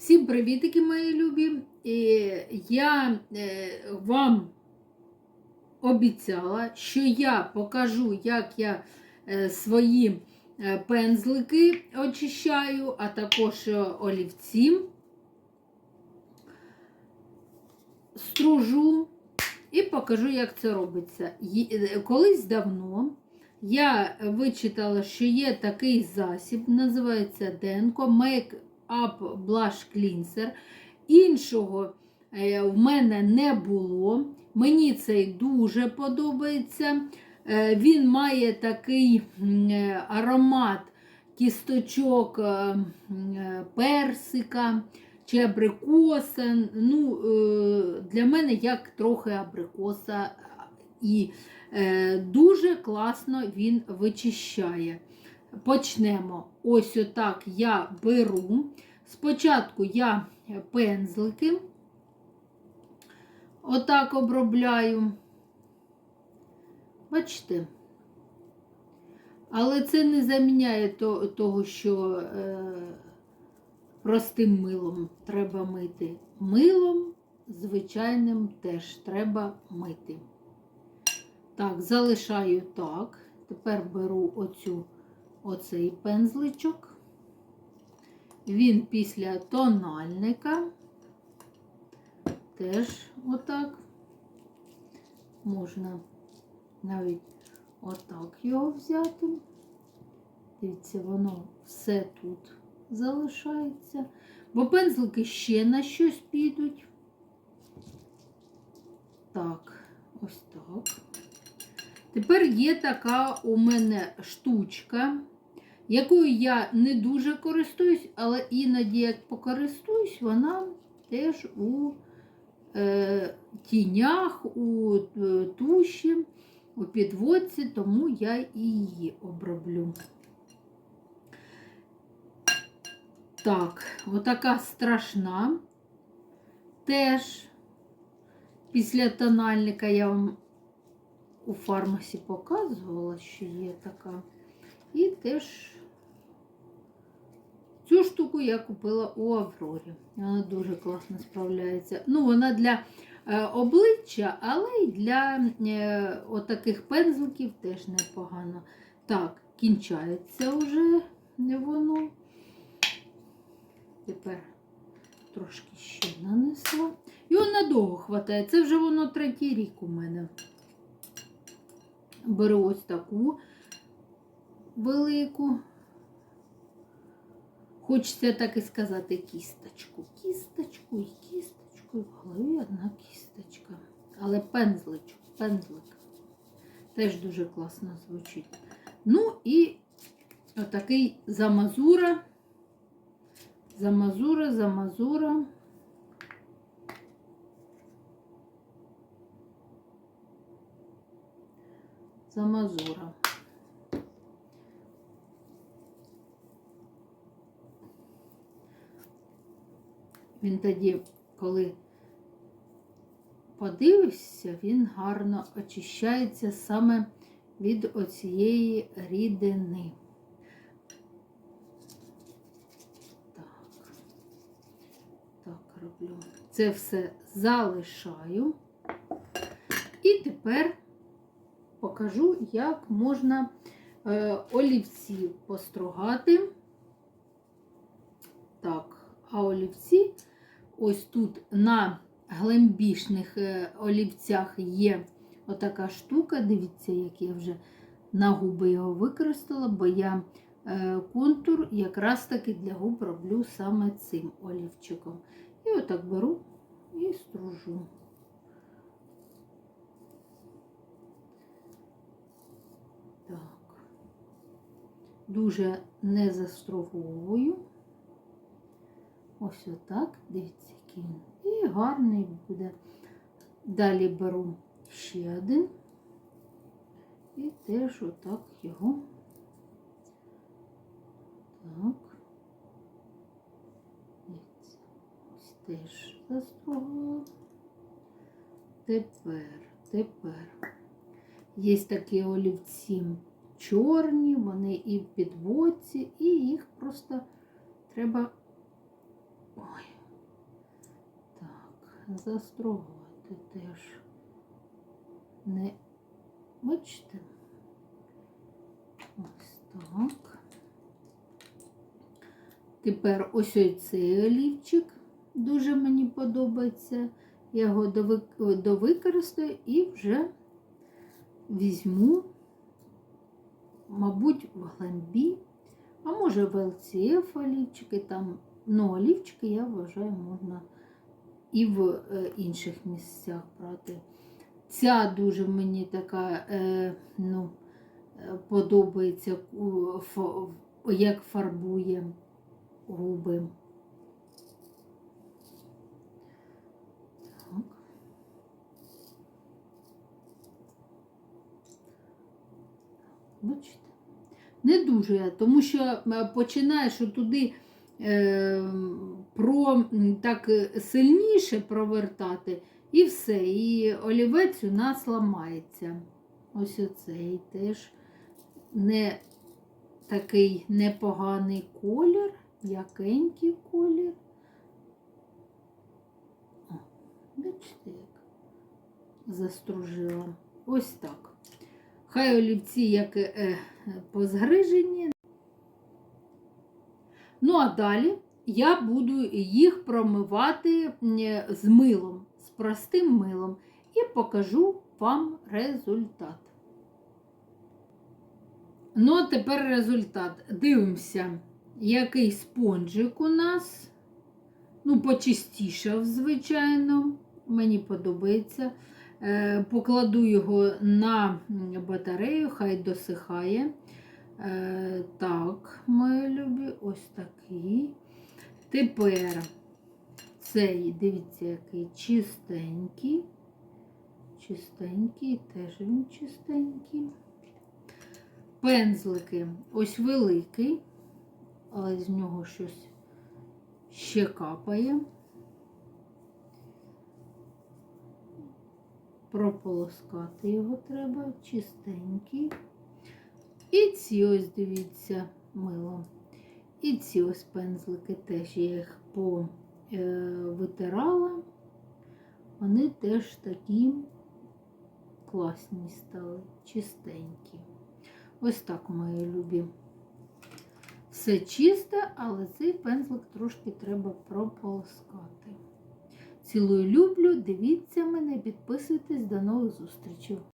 Всім привітики, мої любі! І я е, вам обіцяла, що я покажу, як я е, свої е, пензлики очищаю, а також олівці стружу і покажу, як це робиться. Колись давно я вичитала, що є такий засіб, називається Денко Make Up Blush Cleanser. Іншого е, в мене не було. Мені цей дуже подобається. Е, Він має такий е, аромат кісточок персика чи абрикоса. Ну, Для мене як трохи абрикоса. І дуже класно він вичищає. Почнемо. Ось отак я беру. Спочатку я пензлики отак обробляю. Бачите? Але це не заміняє того, що е, простим милом треба мити. Милом звичайним теж треба мити. Так, залишаю так. Тепер беру оцю, оцей пензличок. Він після тональника. Теж отак. Можна навіть отак його взяти. Дивіться, воно все тут залишається. Бо пензлики ще на щось підуть. Так, ось так. Тепер є така у мене штучка, якою я не дуже користуюсь, але іноді як покористуюсь, вона теж у е, тінях, у е, туші, у підводці, тому я і її оброблю. Так, отака страшна. Теж після тональника я вам у фармасі показувала, що є така. І теж штуку я купила у Аврорі. Вона дуже класно справляється. Ну, вона для е, обличчя, але й для е, отаких пензликів теж непогано. Так, кінчається вже воно. Тепер трошки ще нанесла. Його надовго хватає. Це вже воно третій рік у мене. Беру ось таку велику. Хочеться так і сказати кісточку. Кісточку і кісточку. І в голові одна кісточка. Але пензличок, пензлик. Теж дуже класно звучить. Ну і отакий замазура. Замазура, замазура. Замазура. Він тоді, коли подивишся, він гарно очищається саме від оцієї рідини. Так, так роблю. Це все залишаю. І тепер покажу, як можна е, олівці постругати. Так, а олівці ось тут на глембішних е, олівцях є отака штука. Дивіться, як я вже на губи його використала, бо я е, контур якраз таки для губ роблю саме цим олівчиком. І отак беру і стружу. Дуже не застроговую. Ось отак, дивіться, який. І гарний буде. Далі беру ще один. І теж отак його. Так. Ось теж застругала. Тепер, тепер. Є такі олівці чорні, вони і в підводці, і їх просто треба Ой. Застрогувати теж. Не бачите? Ось так. Тепер ось цей олівчик дуже мені подобається. Я його довикористаю і вже візьму, мабуть, в глембі, а може в ЛЦФ олівчики там. Ну, олівчики, я вважаю, можна і в е, інших місцях брати. Ця дуже мені така, е, ну, е, подобається, як фарбує губи. Так. Бачите? Не дуже тому що починаєш туди про так е, сильніше провертати, і все. І олівець у нас ламається. Ось оцей теж не такий непоганий колір, якенький колір. О, бачите, як застружила. Ось так. Хай олівці як е, е, позгрижені. Ну, а далі я буду їх промивати з милом, з простим милом, і покажу вам результат. Ну, а тепер результат. Дивимося, який спонжик у нас. Ну, почистішав, звичайно. Мені подобається. Е, Покладу його на батарею, хай досихає. Е, Так, мої любі, ось такий. Тепер цей, дивіться, який чистенький. Чистенький, теж він чистенький. Пензлики ось великий, але з нього щось ще капає. Прополоскати його треба, чистенький. І ці ось, дивіться, мило. І ці ось пензлики теж я їх повитирала. Вони теж такі класні стали, чистенькі. Ось так, мої любі. Все чисте, але цей пензлик трошки треба прополоскати. Цілую люблю, дивіться мене, підписуйтесь, до нових зустрічей.